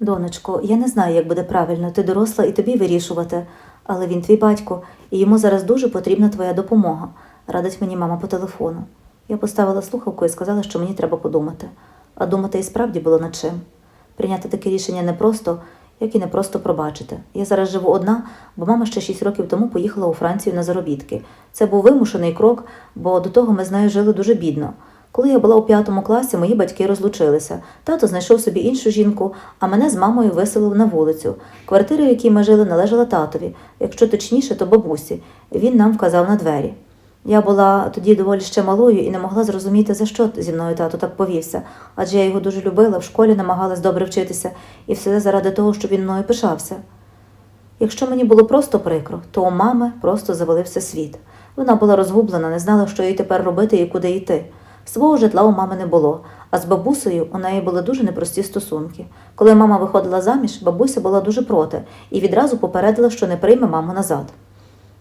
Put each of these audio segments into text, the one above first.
Донечко, я не знаю, як буде правильно, ти доросла і тобі вирішувати, але він твій батько, і йому зараз дуже потрібна твоя допомога, радить мені мама по телефону. Я поставила слухавку і сказала, що мені треба подумати. А думати і справді було над чим. Прийняти таке рішення не просто, як і не просто пробачити. Я зараз живу одна, бо мама ще 6 років тому поїхала у Францію на заробітки. Це був вимушений крок, бо до того ми з нею жили дуже бідно. Коли я була у п'ятому класі, мої батьки розлучилися. Тато знайшов собі іншу жінку, а мене з мамою виселив на вулицю. Квартира, в якій ми жили, належала татові, якщо точніше, то бабусі. Він нам вказав на двері. Я була тоді доволі ще малою і не могла зрозуміти, за що зі мною тато так повівся, адже я його дуже любила, в школі намагалась добре вчитися, і все заради того, щоб він мною пишався. Якщо мені було просто прикро, то у мами просто завалився світ. Вона була розгублена, не знала, що їй тепер робити і куди йти. Свого житла у мами не було, а з бабусею у неї були дуже непрості стосунки. Коли мама виходила заміж, бабуся була дуже проти і відразу попередила, що не прийме маму назад.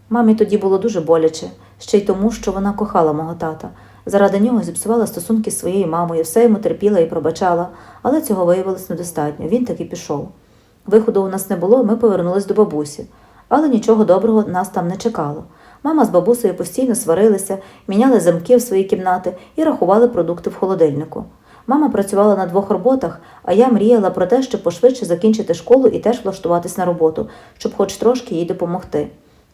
Мамі тоді було дуже боляче, ще й тому, що вона кохала мого тата. Заради нього зіпсувала стосунки з своєю мамою, все йому терпіла і пробачала, але цього виявилось недостатньо. Він таки пішов. Виходу у нас не було, ми повернулись до бабусі. Але нічого доброго нас там не чекало. Мама з бабусею постійно сварилися, міняли замки в свої кімнати і рахували продукти в холодильнику. Мама працювала на двох роботах, а я мріяла про те, щоб пошвидше закінчити школу і теж влаштуватись на роботу, щоб хоч трошки їй допомогти.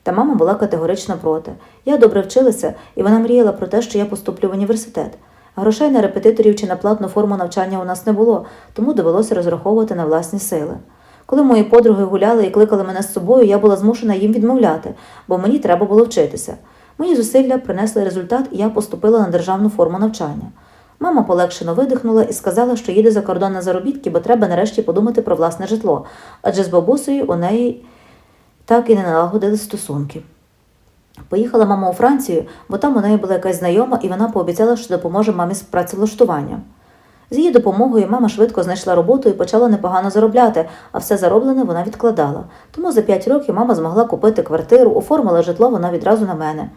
Та мама була категорично проти. Я добре вчилася, і вона мріяла про те, що я поступлю в університет. Грошей на репетиторів чи на платну форму навчання у нас не було, тому довелося розраховувати на власні сили. Коли мої подруги гуляли і кликали мене з собою, я була змушена їм відмовляти, бо мені треба було вчитися. Мої зусилля принесли результат, і я поступила на державну форму навчання. Мама полегшено видихнула і сказала, що їде за кордон на заробітки, бо треба нарешті подумати про власне житло, адже з бабусею у неї так і не налагодили стосунки. Поїхала мама у Францію, бо там у неї була якась знайома, і вона пообіцяла, що допоможе мамі з працевлаштуванням. З її допомогою мама швидко знайшла роботу і почала непогано заробляти, а все зароблене вона відкладала. Тому за п'ять років мама змогла купити квартиру, оформила житло вона відразу на мене.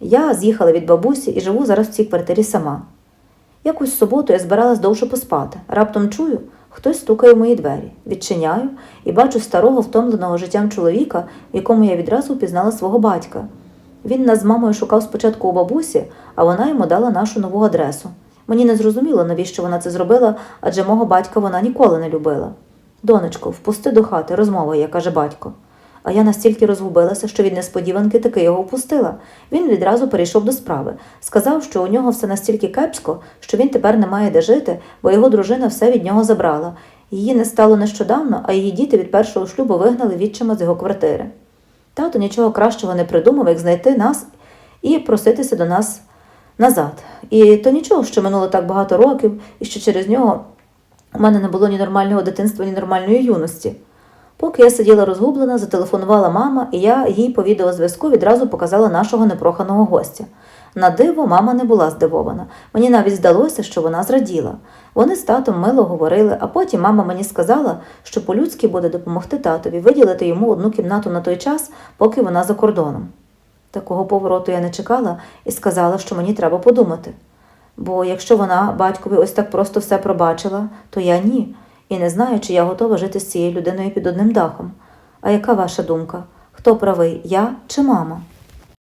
Я з'їхала від бабусі і живу зараз в цій квартирі сама. Якусь суботу я збиралась довше поспати. Раптом чую, хтось стукає в мої двері. Відчиняю і бачу старого, втомленого життям чоловіка, якому я відразу впізнала свого батька. Він нас з мамою шукав спочатку у бабусі, а вона йому дала нашу нову адресу. Мені не зрозуміло, навіщо вона це зробила, адже мого батька вона ніколи не любила. Донечко, впусти до хати, розмова є, каже батько. А я настільки розгубилася, що від несподіванки таки його впустила. Він відразу перейшов до справи. Сказав, що у нього все настільки кепсько, що він тепер не має де жити, бо його дружина все від нього забрала. Її не стало нещодавно, а її діти від першого шлюбу вигнали відчима з його квартири. Тато нічого кращого не придумав, як знайти нас і проситися до нас назад. І то нічого, що минуло так багато років, і що через нього у мене не було ні нормального дитинства, ні нормальної юності. Поки я сиділа розгублена, зателефонувала мама, і я їй по відеозв'язку відразу показала нашого непроханого гостя. На диво, мама не була здивована. Мені навіть здалося, що вона зраділа. Вони з татом мило говорили, а потім мама мені сказала, що по-людськи буде допомогти татові виділити йому одну кімнату на той час, поки вона за кордоном. Такого повороту я не чекала і сказала, що мені треба подумати. Бо якщо вона батькові ось так просто все пробачила, то я ні, і не знаю, чи я готова жити з цією людиною під одним дахом. А яка ваша думка? Хто правий, я чи мама?